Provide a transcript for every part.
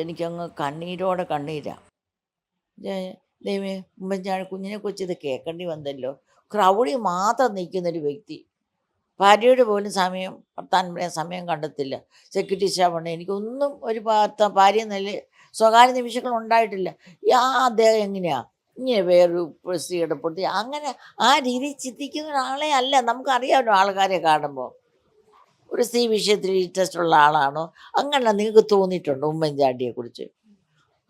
എനിക്കങ്ങ് കണ്ണീരോടെ കണ്ണീരാണ് ദൈവം ഉമ്മൻചാണ്ടി കുഞ്ഞിനെ കുറിച്ച് ഇത് കേൾക്കേണ്ടി വന്നല്ലോ. ക്രൗഡിൽ മാത്രം നിൽക്കുന്നൊരു വ്യക്തി. ഭാര്യയുടെ പോലും സമയം ഭർത്താൻ സമയം കണ്ടെത്തില്ല. സെക്യൂരിറ്റി സ്റ്റാഫുണ്ട് എനിക്കൊന്നും ഒരു ഭാര്ത്ത ഭാര്യ നല്ല സ്വകാര്യ നിമിഷങ്ങൾ ഉണ്ടായിട്ടില്ല. യാ അദ്ദേഹം എങ്ങനെയാണ് ഇങ്ങനെ വേറൊരു സ്ത്രീയുടെ പൊട്ടി അങ്ങനെ ആ രീതിയിൽ ചിന്തിക്കുന്ന ഒരാളെ അല്ല. നമുക്കറിയാമല്ലോ ആൾക്കാരെ കാണുമ്പോൾ. ഒരു സ്ത്രീ വിഷയത്തിൽ ഇൻട്രസ്റ്റ് ഉള്ള ആളാണോ? അങ്ങനെ നിങ്ങൾക്ക് തോന്നിയിട്ടുണ്ടോ ഉമ്മൻചാണ്ടിയെ കുറിച്ച്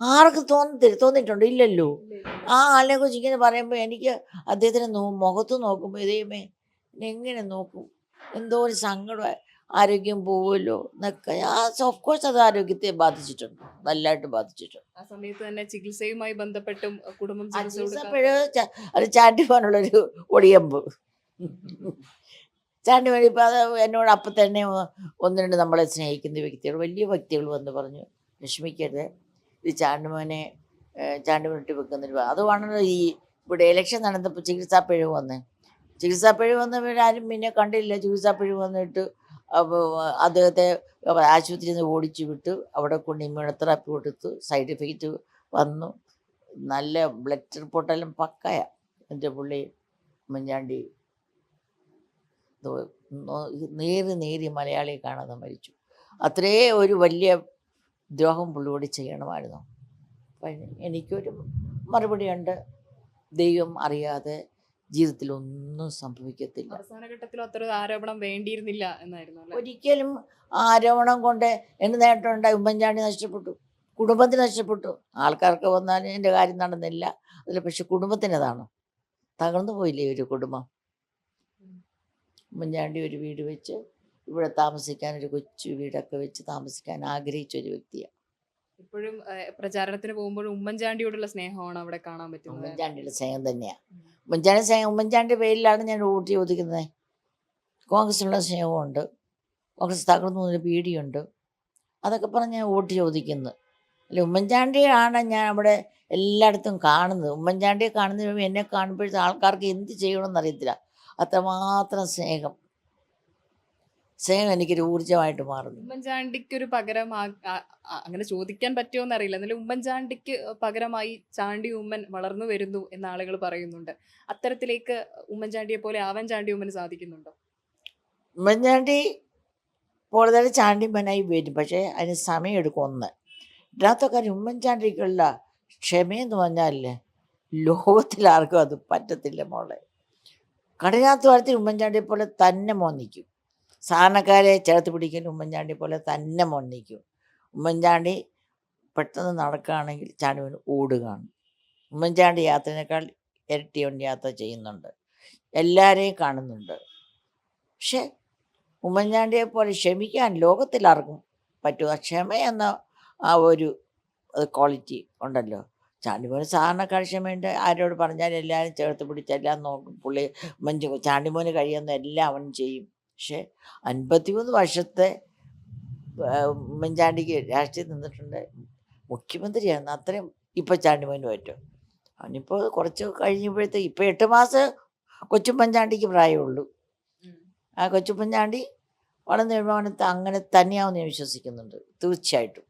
ആർക്ക് തോന്നത്തില്ല തോന്നിയിട്ടുണ്ടോ? ഇല്ലല്ലോ. ആ ആളിനെ കുറിച്ച് ഇങ്ങനെ പറയുമ്പോൾ എനിക്ക് അദ്ദേഹത്തിന് നോ മുഖത്ത് നോക്കുമ്പോൾ ഇതേമേ എങ്ങനെ നോക്കും? എന്തോ ഒരു സങ്കടം ആരോഗ്യം പോവുമല്ലോ എന്നൊക്കെ. ഓഫ് കോഴ്സ് അത് ആരോഗ്യത്തെ ബാധിച്ചിട്ടുണ്ട്. നല്ലതായിട്ട് ബാധിച്ചിട്ടുണ്ട്. ആ സമയത്ത് തന്നെ ചികിത്സയുമായി ബന്ധപ്പെട്ടും കുടുംബം ചികിത്സപ്പോഴ് അത് ചാണ്ടി പോകാനുള്ളൊരു ഒടിയമ്പ്. ചാണ്ടി മണി ഇപ്പം അത് എന്നോട് അപ്പം തന്നെ ഒന്ന് രണ്ട് നമ്മളെ സ്നേഹിക്കുന്ന വ്യക്തികൾ വലിയ വ്യക്തികൾ വന്ന് പറഞ്ഞു വിഷമിക്കരുത് ഇത് ചാണ്ടുമോനെ ചാണ്ടുമോനിട്ട് വെക്കുന്നൊരു വേണമല്ലോ ഈ ഇവിടെ ഇലക്ഷൻ നടന്നപ്പോൾ ചികിത്സാ പിഴവ് വന്നേ. ചികിത്സാ പിഴവ് വന്നവരാരും പിന്നെ കണ്ടില്ല. ചികിത്സാ പിഴവ് വന്നിട്ട് അദ്ദേഹത്തെ ആശുപത്രിയിൽ നിന്ന് ഓടിച്ചു വിട്ടു അവിടെ കൊണ്ട് ഇമ്മ്യൂണോതെറാപ്പി കൊടുത്തു സൈഡ് എഫക്റ്റ് വന്നു. നല്ല ബ്ലഡ് റിപ്പോർട്ടെല്ലാം പക്കയാണ് എന്റെ പുള്ളി ഉമ്മൻചാണ്ടി നേരി നേരി മലയാളിയെ കാണാതെ മരിച്ചു. അത്രേ ഒരു വലിയ ദ്രോഹം പുള്ളിയോട് ചെയ്യണമായിരുന്നു. എനിക്കൊരു മറുപടിയുണ്ട്. ദൈവം അറിയാതെ ജീവിതത്തിൽ ഒന്നും സംഭവിക്കത്തില്ല. അവസാന ഘട്ടത്തിൽ അത്ര ആരോപണം വേണ്ടിയിരുന്നില്ല എന്നായിരുന്നു ഒരിക്കലും ആരോപണം കൊണ്ട് എന്ത് നേട്ടമുണ്ടായി? ഉമ്മൻചാണ്ടി നഷ്ടപ്പെട്ടു. കുടുംബത്തിന് നഷ്ടപ്പെട്ടു. ആൾക്കാർക്ക് വന്നാലും എന്റെ കാര്യം നടന്നില്ല. അതിൽ പക്ഷെ കുടുംബത്തിനതാണ് തകർന്നു പോയില്ലേ ഒരു കുടുംബം? ഉമ്മൻചാണ്ടി ഒരു വീട് വെച്ച് ഇവിടെ താമസിക്കാൻ ഒരു കൊച്ചു വീടൊക്കെ വെച്ച് താമസിക്കാൻ ആഗ്രഹിച്ച ഒരു വ്യക്തിയാണ് ഇപ്പോഴും പ്രചാരണത്തിന് പോകുമ്പോഴും ഉമ്മൻചാണ്ടിയോടുള്ള സ്നേഹമാണ് അവിടെ കാണാൻ പറ്റുന്നത്? ഉമ്മൻചാണ്ടിയുടെ സ്നേഹം തന്നെയാണ് ഉമ്മൻചാണ്ടി സ്നേഹം ഉമ്മൻചാണ്ടി പേരിലാണ് ഞാൻ വോട്ട് ചോദിക്കുന്നത് കോൺഗ്രസിനുള്ള സ്നേഹമുണ്ട് കോൺഗ്രസ് തകർന്നു ഒരു പേടിയുണ്ട്. അതൊക്കെ പറഞ്ഞ് ഞാൻ വോട്ട് ചോദിക്കുന്നത് അല്ല ഉമ്മൻചാണ്ടിയാണ് ഞാൻ അവിടെ എല്ലായിടത്തും കാണുന്നത്. ഉമ്മൻചാണ്ടിയെ കാണുന്നതിന് എന്നെ കാണുമ്പോഴത്തെ ആൾക്കാർക്ക് എന്ത് ചെയ്യണമെന്ന് അറിയത്തില്ല. അത്രമാത്രം സ്നേഹം. സ്നേഹം എനിക്കൊരു ഊർജമായിട്ട് മാറുന്നു. ഉമ്മൻചാണ്ടിക്ക് ഒരു പകരം അങ്ങനെ ചോദിക്കാൻ പറ്റുമോ എന്നറിയില്ല എന്നാലും ഉമ്മൻചാണ്ടിക്ക് പകരമായി ചാണ്ടി ഉമ്മൻ വളർന്നു വരുന്നു എന്ന് ആളുകൾ പറയുന്നുണ്ട്. അത്തരത്തിലേക്ക് ഉമ്മൻചാണ്ടിയെ പോലെ ആവാൻ ചാണ്ടി ഉമ്മന് സാധിക്കുന്നുണ്ടോ? ഉമ്മൻചാണ്ടി പോലെ തന്നെ ചാണ്ടി ഉമ്മനായി വരും പക്ഷേ അതിന് സമയമെടുക്കും ഒന്ന് ഇതിനകത്തെ കാര്യം ഉമ്മൻചാണ്ടിക്കുള്ള ക്ഷമയെന്ന് പറഞ്ഞാലേ ലോകത്തിലാർക്കും അത് പറ്റത്തില്ല മോളെ. കഠിനാധ്വാനത്തിൽ ഉമ്മൻചാണ്ടിയെ പോലെ തന്നെ മോന്നിക്കും സാധാരണക്കാരെ ചേർത്ത് പിടിക്കൽ ഉമ്മൻചാണ്ടി പോലെ തന്നെ മോന്നിക്കും ഉമ്മൻചാണ്ടി പെട്ടെന്ന് നടക്കുകയാണെങ്കിൽ ചാണ്ടുവിന് ഓടുകയാണ് ഉമ്മൻചാണ്ടി യാത്രയേക്കാൾ ഇരട്ടി വണ്ടി യാത്ര ചെയ്യുന്നുണ്ട്. എല്ലാവരെയും കാണുന്നുണ്ട്. പക്ഷേ ഉമ്മൻചാണ്ടിയെ പോലെ ക്ഷമിക്കാൻ ലോകത്തിലാർക്കും പറ്റുക ക്ഷമ എന്ന ആ ഒരു ക്വാളിറ്റി ഉണ്ടല്ലോ. ചാണ്ടിമോന് സാധാരണക്കാർ വേണ്ടി? ആരോട് പറഞ്ഞാലും എല്ലാവരും ചേർത്ത് പിടിച്ചെല്ലാം നോക്കും. പുള്ളി മഞ്ജു ചാണ്ടിമോന് കഴിയുന്ന എല്ലാം അവൻ ചെയ്യും. പക്ഷേ അൻപത്തിമൂന്ന് വർഷത്തെ ഉമ്മൻചാണ്ടിക്ക് രാഷ്ട്രീയം നിന്നിട്ടുണ്ട്. മുഖ്യമന്ത്രിയാണ് അത്രയും ഇപ്പം ചാണ്ടിമോന് പറ്റും. അവനിപ്പോൾ കുറച്ച് കഴിഞ്ഞപ്പോഴത്തേക്ക് ഇപ്പം എട്ട് മാസം കൊച്ചുമ്മൻചാണ്ടിക്ക് പ്രായമുള്ളൂ. ആ കൊച്ചുമ്മൻചാണ്ടി വളർന്നു കഴിയുമ്പോൾ അവന് അങ്ങനെ തന്നെയാവും ഞാൻ വിശ്വസിക്കുന്നുണ്ട്. തീർച്ചയായിട്ടും.